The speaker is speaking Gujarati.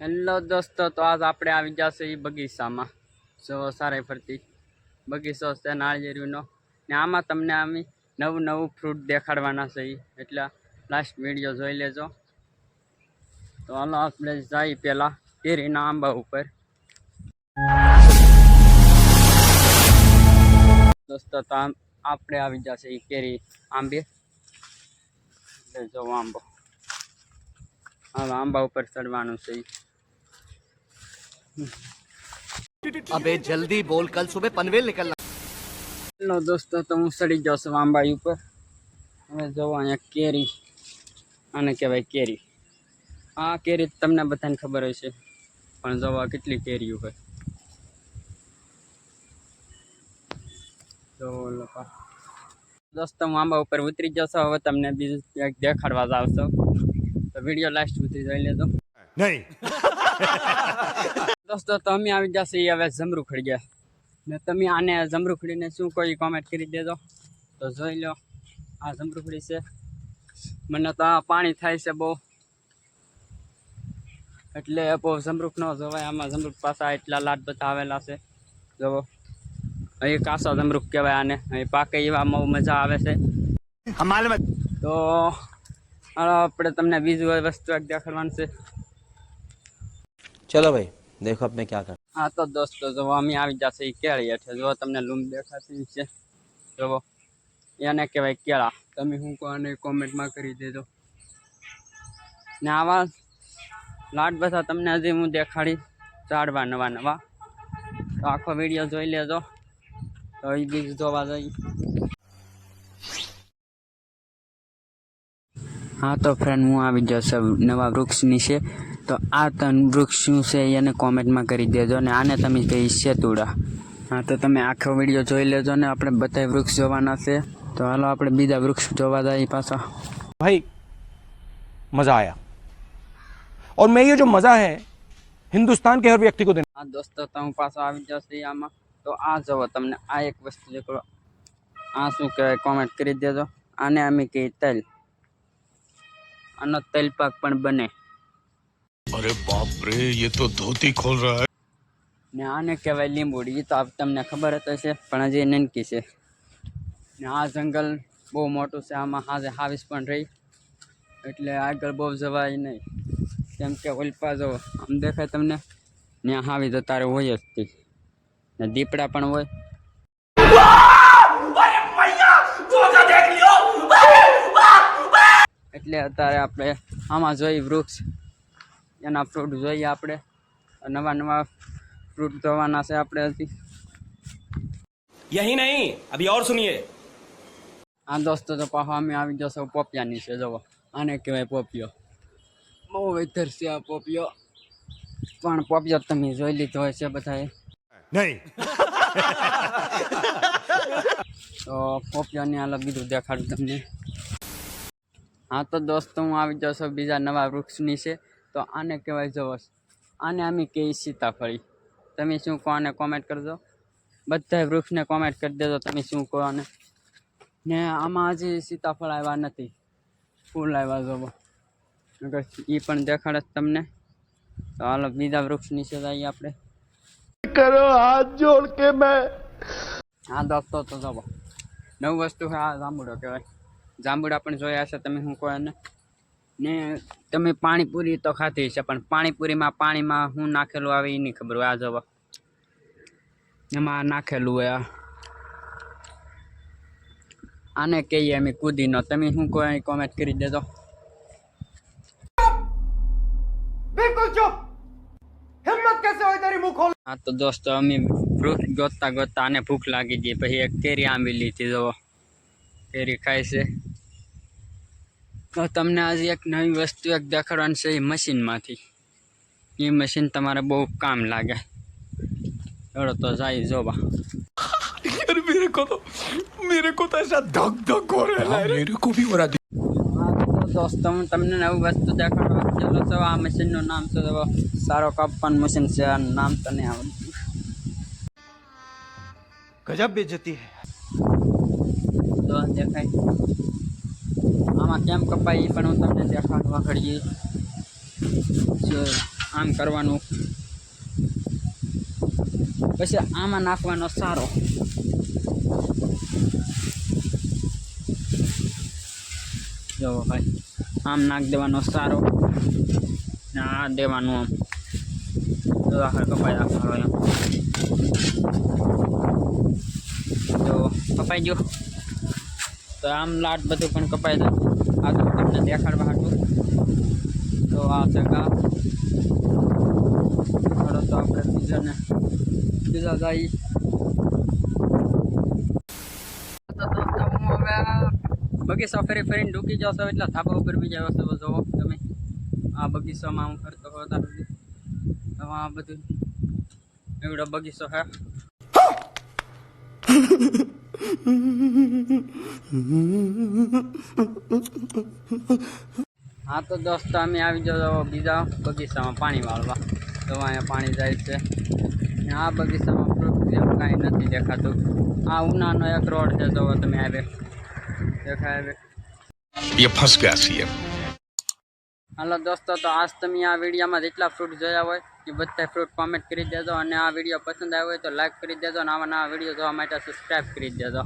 હેલો દોસ્તો, તો આજ આપણે આવી જશે એ બગીચામાં. જો સારી ફરતી. બગીચો છે નાળિયેરીનો. ને આમાં તમને અમે નવું નવું ફ્રૂટ દેખાડવાના છે. એટલે લાસ્ટ વીડિયો જોઈ લેજો. તો હાલો આપણે જઈએ પહેલાં કેરીના આંબા ઉપર. દોસ્તો, તો આમ આપણે આવી જશે એ કેરી આંબે. જો આંબો. હવે આંબા ઉપર ચડવાનું છે અબે જલ્દી બોલ કલ સુબહ પનવેલ નીકળના નો દોસ્તો તો હું સડી ગયો છું આંબાઈ ઉપર. હવે જો અહીંયા કેરી. આને કહેવાય કેરી. આ કેરી તમને બધાને ખબર હશે પણ જોવા કેટલી કેરી હોય જો લોકો. દોસ્તો હું આંબા ઉપર ઉતરી જશો હવે તમને બીજું ક્યાંક દેખાડવા જાવ છો. તો વીડિયો લાસ્ટ સુધી જોઈ લેજો. નહીં. દોસ્તો તો આવી જશે એ હવે જમરૂખડી ને તમે આને જમરૂખડીને શું કોઈ કોમેન્ટ કરી દેજો. તો જોઈ લો આ જમરૂખડી છે. મને તો આ પાણી થાય છે બહુ. એટલે બહુ જમરૂખ ન જોવાય આમાં જમરૂખ પાછા એટલા લાટ બધા આવેલા છે. જવો. અહીં કાસા જમરૂખ કહેવાય આને. અહીં પાકે બહુ મજા આવે છે. તો આપણે તમને બીજું વસ્તુ એક દેખાડવાનું છે. ચલો ભાઈ. देखो अब मैं क्या कर હા તો દોસ્તો જો અમે આવી જશે એ કેળી હેઠે જો તમને લૂમ દેખાતી છે જુઓ એને કહેવાય કેળા તમે શું કહો અને કોમેન્ટમાં કરી દેજો ને આવા લાટ બધા તમને હજી હું દેખાડી ચાડવા નવા નવા તો આખો વિડીયો જોઈ લેજો તો એ બીજું જોવા જઈ હા તો ફ્રેન્ડ હું આવી જશે નવા વૃક્ષ નીચે તો આ ત્રણ વૃક્ષ શું છે એને કોમેન્ટમાં કરી દેજો અને આને તમે કહી શેતુડા હા તો તમે આખો વીડિયો જોઈ લેજો ને આપણે બધા વૃક્ષ જોવાના છે. તો હાલો આપણે બીજા વૃક્ષ જોવા જઈએ પાછા. ભાઈ મજા આયા. ઓર મેં યે જો મજા હે હિન્દુસ્તાન કે હર વ્યક્તિ કો દેના. હા દોસ્તો તમે પાછો આવી જશે આમાં. તો આ જોવો તમને આ એક વસ્તુ જો આ શું કહેવાય કોમેન્ટ કરી દેજો. આને અમે કહી તલ. આનો તલપાક પણ બને. અરે બાપ રે ये તો ધોતી ખોલ રહા है ને આને કહેવાય લીંબોડી તો આપ તમને ખબર જ હશે, પણ હજી નનકી છે. ને આ જંગલ બહુ મોટું છે, આમાં હાજે હાવીસ પણ રહી. એટલે આગળ બહુ જવાય નહીં. કેમ કે ઓલપા જો, આમ દેખાય તમને ને હાવી તો તારે હોય જ તે. ને દીપડા પણ હોય. એટલે અત્યારે આપણે આમાં જોઈ વૃક્ષ. ત્યાંના ફ્રૂટ જોઈએ આપણે નવા નવા ફ્રૂટ જોવાના છે આપણે હજી યહી નહીં અભી ઓર સુનિયે હા દોસ્તો તો પાછો અમે આવી જશો પોપિયાની છે જવો આને કહેવાય પોપિયો બહુ વેધર છે આ પોપિયો પણ પોપિયો તમે જોઈ લીધો હોય છે બધાએ નહીં તો પોપિયોની હાલત બીજું દેખાડું તમને હા તો દોસ્તો હું આવી જાઉં છું બીજા નવા વૃક્ષની છે તો આને કહેવાય જવસ. આને અમે કહીએ સીતાફળી. તમે શું કહો આને કોમેન્ટ કરજો. બધા વૃક્ષને કોમેન્ટ કરી દેજો તમે શું કહો અને ને આમાં હજી સીતાફળ આવ્યા નથી. ફૂલ આવ્યા જવો. અગર એ પણ દેખાડે તમને. તો હાલો બીજા વૃક્ષ નીચે જઈએ આપણે. કરો હાથ જોડ કે મેં. હા દોસ્તો તો જવો. નવું વસ્તુ આ જાંબુડો કહેવાય. જાંબુડા પણ જોયા હશે તમે શું કહો એને ને તમે પાણીપુરી તો ખાધી છે પણ પાણીપુરીમાં પાણીમાં હું નાખેલું આવે એ નહીં ખબર હોય આ જવા. એમાં નાખેલું હોય આને કહીએ અમે કુદીનો. તમે શું કહો કોમેન્ટ કરી દેજો. હા તો દોસ્તો અમે ફ્રૂટ ગોતતા ગોતતા આને ભૂખ લાગી ગઈ પછી એક કેરી આંબી લીધી જો કેરી ખાય છે. તો તમને આજે એક નવી વસ્તુ એક દેખાડવાની છે એ મશીનમાંથી એ મશીન તમારે બહુ કામ લાગે ચલો તો જાય જોવા यार मेरे को तो मेरे को तो ऐसा धक धक हो रहा है मेरे को भी हो रहा હા તો દોસ્તો હું તમને નવું વસ્તુ દેખાડવા ચાલો છો આ મશીનનું નામ છે જુઓ સારો કાપવાનું મશીન છે આ નામ તો નહીં આવડતું गजब बेइज्जती है તો દેખાય આમાં કેમ કપાય એ પણ હું તમને દેખાડવા ઘડીએ જો, આમ કરવાનું. પછી આમાં નાખવાનો સારો. જો ભાઈ, આમ નાખ દેવાનો સારો. ને આ દેવાનું આમ. જો આખર કપાઈ રાખવાનો એમ. જો, કપાઈ ગયો. તો આમ લાટ બધું પણ કપાઈ જાય. તો તમને દેખાડવા હાટું. તો આ છે ચાલો તો આપણે બીજાને બીજા જઈએ બગીચા ફરી ફરીને ડૂકી જશો એટલે થાપા ઉપર બી જાવ છો જોવો તમે. આ બગીચામાં હું ફરતો હોતા તો આ બધું એવડો બગીચો હે હા તો દોસ્તો અમે આવી જાઓ બીજા બગીચામાં પાણી વાળવા તો અહીંયા પાણી જાય છે ને આ બગીચામાં ફ્રૂટ જેવું કાંઈ નથી દેખાતું આ ઉનાનો એક રોડ છે જોવો તમે આવે દેખાય આવે ये फंस गया सीएम હાલો દોસ્તો, તો આજ તમે આ વિડીયોમાં જેટલા ફ્રૂટ જોયા હોય એ બધા ફ્રૂટ કોમેન્ટ કરી દેજો અને આ વીડિયો પસંદ આવ્યો હોય તો લાઈક કરી દેજો અને આવા નવા વીડિયો જોવા માટે સબસ્ક્રાઈબ કરી દેજો.